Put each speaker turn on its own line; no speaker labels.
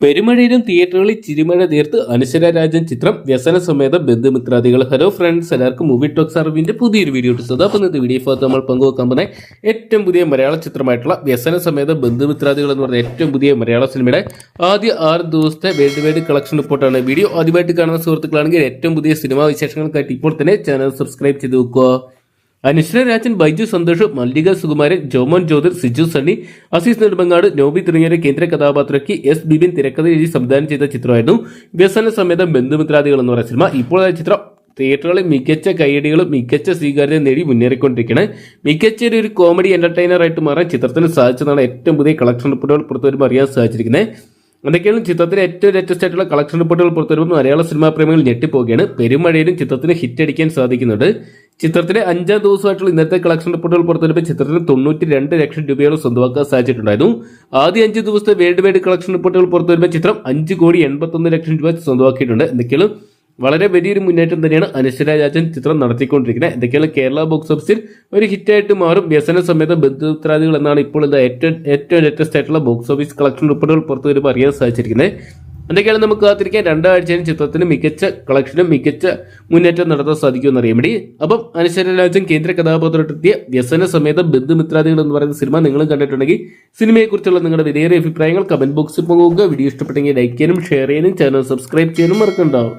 പെരുമഴയിലും തിയേറ്ററുകളിൽ ചിരിമഴ തീർത്ത് അനുശ്വര രാജൻ ചിത്രം വ്യസന സമേത ബന്ധുമിത്രാദികൾ. ഹലോ ഫ്രണ്ട്സ് എല്ലാവർക്കും മൂവി ടോക്സ് അറിവിന്റെ പുതിയൊരു വീഡിയോ ഇട്ടത് അപ്പോൾ ഇന്നത്തെ വീഡിയോ ഭാഗത്ത് നമ്മൾ പങ്കുവെക്കാൻ പോകുന്ന ഏറ്റവും പുതിയ മലയാള ചിത്രമായിട്ടുള്ള വ്യസന സമേത ബന്ധുമിത്രാദികൾ എന്ന് പറഞ്ഞ ഏറ്റവും പുതിയ മലയാള സിനിമയുടെ ആദ്യ ആറ് ദിവസത്തെ വേൾഡ് വൈഡ് കളക്ഷൻ റിപ്പോർട്ടാണ് വീഡിയോ. ആദ്യമായിട്ട് കാണുന്ന സുഹൃത്തുക്കളാണെങ്കിൽ ഏറ്റവും പുതിയ സിനിമാ വിശേഷങ്ങൾക്കായിട്ട് ഇപ്പോൾ തന്നെ ചാനൽ സബ്സ്ക്രൈബ് ചെയ്ത് വെക്കുക. അനുശ്വര രാജൻ ബൈജു സന്തോഷ് മല്ലിക സുകുമാരൻ ജോമോൻ ജ്യോതിർ സിജു സണ്ണി അസീസ് നെടുമങ്ങാട് നോബി തുടങ്ങിയ കേന്ദ്ര കഥാപാത്രയ്ക്ക് എസ് ബിബിൻ തിരക്കഥ എഴുതി സംവിധാനം ചെയ്ത ചിത്രമായിരുന്നു വ്യസന സമേതം ബന്ധുമിത്രാദികൾ എന്ന് പറയുന്ന സിനിമ ഇപ്പോൾ ആ ചിത്രം തിയേറ്ററുകളിൽ മികച്ച കൈയടികളും മികച്ച സ്വീകാര്യത നേടി മുന്നേറിക്കൊണ്ടിരിക്കുകയാണ് മികച്ച ഒരു കോമഡി എന്റർടൈനർ ആയിട്ട് മാറാൻ ചിത്രത്തിന് സാധിച്ചതാണ് ഏറ്റവും പുതിയ കളക്ഷൻ റിപ്പോർട്ടുകൾ പുറത്തു വരുമ്പോൾ അറിയാൻ സാധിച്ചിരിക്കുന്നത് എന്തൊക്കെയാണ് ചിത്രത്തിലെ ഏറ്റവും ലേറ്റസ്റ്റ് ആയിട്ടുള്ള കളക്ഷൻ റിപ്പോർട്ടുകൾ പുറത്തു വരുമ്പോൾ മലയാള സിനിമാ പ്രേമികൾ ഞെട്ടിപ്പോവുകയാണ്. പെരുമഴയിലും ചിത്രത്തിന് ഹിറ്റ് അടിക്കാൻ സാധിക്കുന്നുണ്ട്. ചിത്രത്തിലെ അഞ്ചാം ദിവസമായിട്ടുള്ള ഇന്നത്തെ കളക്ഷൻ റിപ്പോർട്ടുകൾ പുറത്തുവരുമ്പോൾ ചിത്രത്തിന് തൊണ്ണൂറ്റി രണ്ട് ലക്ഷം രൂപയോളം സ്വന്തമാക്കാൻ സാധിച്ചിട്ടുണ്ടായിരുന്നു. ആദ്യ അഞ്ച് ദിവസത്തെ വേൾഡ് വൈഡ് കളക്ഷൻ റിപ്പോർട്ടുകൾ പുറത്തുവരുമ്പോൾ ചിത്രം അഞ്ച് കോടി എൺപത്തൊന്ന് ലക്ഷം രൂപ സ്വന്തമാക്കിയിട്ടുണ്ട്. എന്തൊക്കെയാണ്? വളരെ വലിയൊരു മുന്നേറ്റം തന്നെയാണ് അനശ്വര രാജൻ ചിത്രം നടത്തിക്കൊണ്ടിരിക്കുന്നത്. എന്തൊക്കെയാണ്? കേരള ബോക്സ് ഓഫീസിൽ ഒരു ഹിറ്റായിട്ട് മാറും. വ്യസന സമേത ബന്ധുത്രാദികൾ എന്നാണ് ഇപ്പോൾ ഏറ്റവും ഏറ്റവും ലേറ്റസ്റ്റ് ആയിട്ടുള്ള ബോക്സ് ഓഫീസ് കളക്ഷൻ റിപ്പോർട്ടുകൾ പുറത്തു വരുമ്പോൾ അറിയാൻ സാധിച്ചിരിക്കുന്നത്. എന്തൊക്കെയാണ് നമുക്ക് കാത്തിരിക്കാൻ? രണ്ടാഴ്ചയും ചിത്രത്തിന് മികച്ച കളക്ഷനും മികച്ച മുന്നേറ്റം നടത്താൻ സാധിക്കുമെന്ന് അറിയാൻ വേണ്ടി അപ്പം അനശ്വര രാജൻ കേന്ദ്ര കഥാപാത്രത്തെത്തിയ വ്യസന സമേത ബന്ധുമിത്രാദികൾ എന്ന് പറയുന്ന സിനിമ നിങ്ങളും കണ്ടിട്ടുണ്ടെങ്കിൽ സിനിമയെക്കുറിച്ചുള്ള നിങ്ങളുടെ വിലയേറിയ അഭിപ്രായങ്ങൾ കമന്റ് ബോക്സിൽ പോകുക വീഡിയോ ഇഷ്ടപ്പെട്ടെങ്കിൽ ലൈക്ക് ചെയ്യാനും ഷെയർ ചെയ്യാനും ചാനൽ സബ്സ്ക്രൈബ് ചെയ്യാനും മറക്കണ്ടാവും